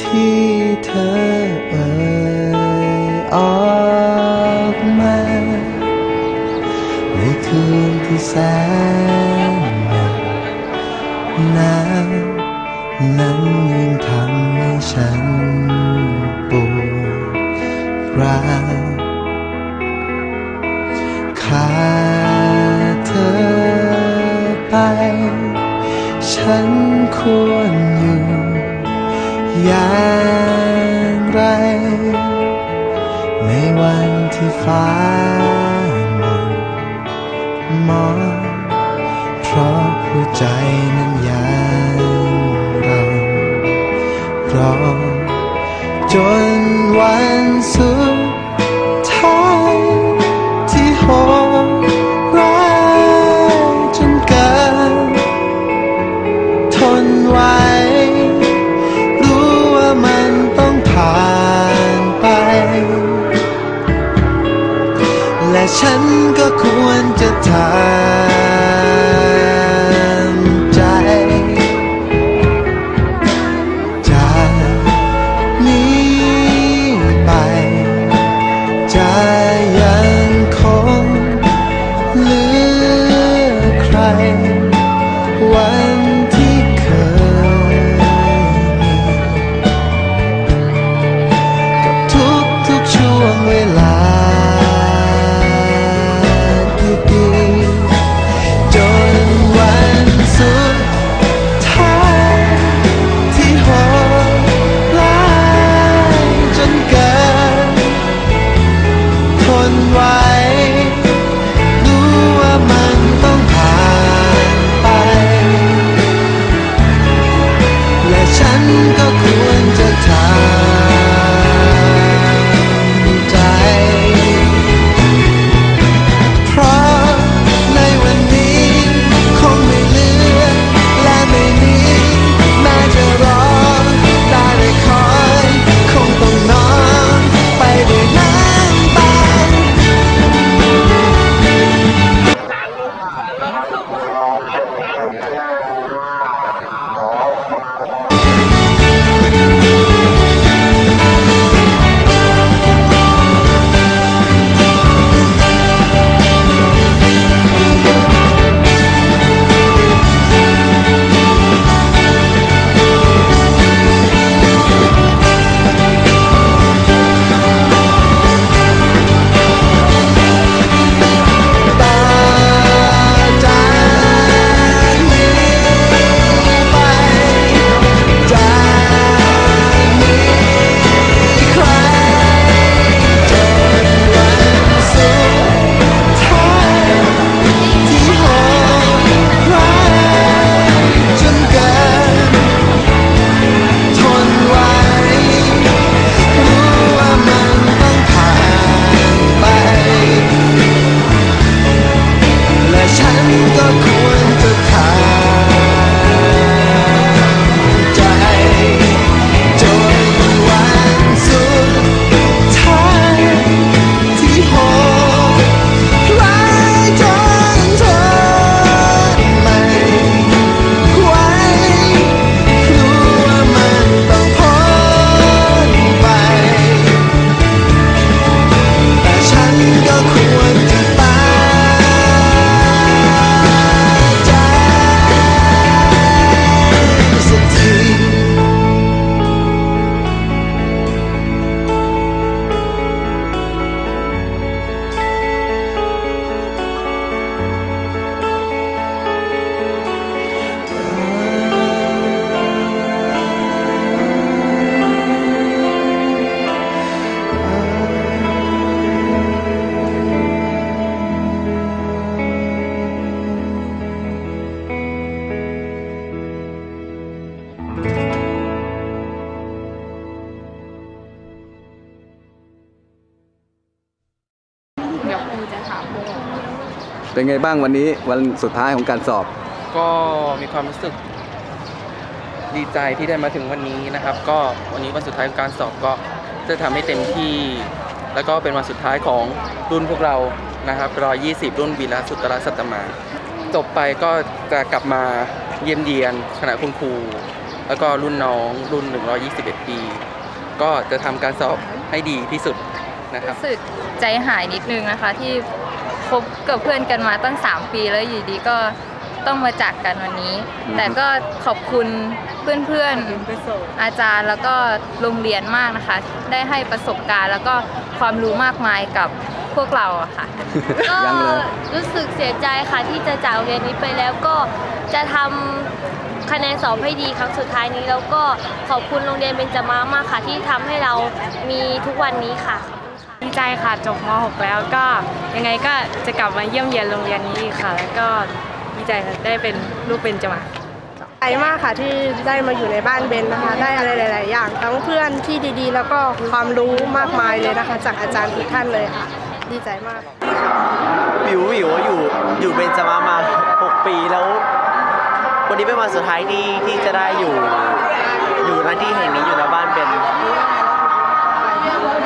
ที่เธอเอ่ยออกมาในคืนที่แสนหนาวนั้นยิ่งทำให้ฉันปวดร้าวขาดเธอไป ฉันควรอยู่อย่างไร ในวันที่ฟ้ามนมองเพราะหัวใจนั้นยังเรารอ วั เป็นไงบ้างวันนี้วันสุดท้ายของการสอบ ก็มีความรู้สึก ดีใจที่ได้มาถึงวันนี้นะครับ ก็วันนี้วันสุดท้ายของการสอบก็จะทำให้เต็มที่ แล้วก็เป็นวันสุดท้ายของรุ่นพวกเรานะครับรอ20รุ่นวีระสุตระสัตตมาจบไปก็จะกลับมาเยี่ยมเยียนคณะคุณครูแล้วก็รุ่นน้องรุ่น 121 ปี ก็จะทำการสอบให้ดีที่สุดนะครับรู้สึกใจหายนิดนึงนะคะที่ คบกับเพื่อนกันมาตั้ง 3 ปีแล้วอยู่ดีก็ต้องมาจากกันวันนี้อืมแต่ก็ขอบคุณเพื่อนๆ อาจารย์แล้วก็โรงเรียนมากนะคะ ได้ให้ประสบการณ์แล้วก็ความรู้มากมายกับพวกเราอะค่ะ ก็ยังเลยรู้สึกเสียใจค่ะที่จะจากโรงเรียนนี้ไปแล้วก็จะทำคะแนนสอบให้ดีครั้งสุดท้ายนี้แล้วก็ขอบคุณโรงเรียนเบญจมามากค่ะที่ทำให้เรามีทุกวันนี้ค่ะขอบคุณค่ะดี ใจค่ะจบม .6 แล้วก็ยังไงก็จะกลับมาเยี่ยมเยียนโรงเรียนนี้อีกค่ะ แล้วก็ดีใจค่ะได้เป็นลูกเป็นจมาใจมากค่ะที่ได้มาอยู่ในบ้านเบนนะคะ ได้อะไรหลาย ๆ อย่างทั้งเพื่อนที่ดีๆ แล้วก็ความรู้มากมายเลยนะคะ จากอาจารย์ทุกท่านเลยค่ะ ดีใจมากวิววิวอยู่อยู่เบนจามามา 6 ปีแล้ว วันนี้เป็นวันสุดท้ายที่ที่จะได้อยู่ อยู่หน้าที่แห่งนี้อยู่ในบ้านเบน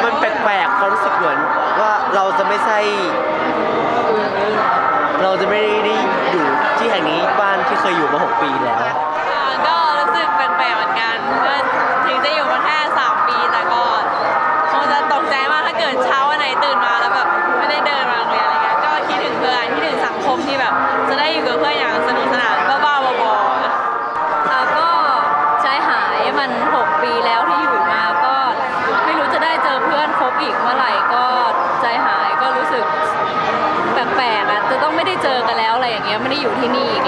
มันแปลกๆความรู้สึกเหมือนว่าเราจะไม่ใช่ เราจะไม่ได้อยู่ที่แห่งนี้บ้านที่เคยอยู่มา 6 ปีแล้วก็รู้สึกแปลกๆเหมือนกันก็ถึงจะอยู่มาแค่ อีกเมื่อไหร่ก็ใจหายก็รู้สึกแปลกๆอะจะต้องไม่ได้เจอกันแล้วอะไรอย่างเงี้ยไม่ได้อยู่ที่นี่อีก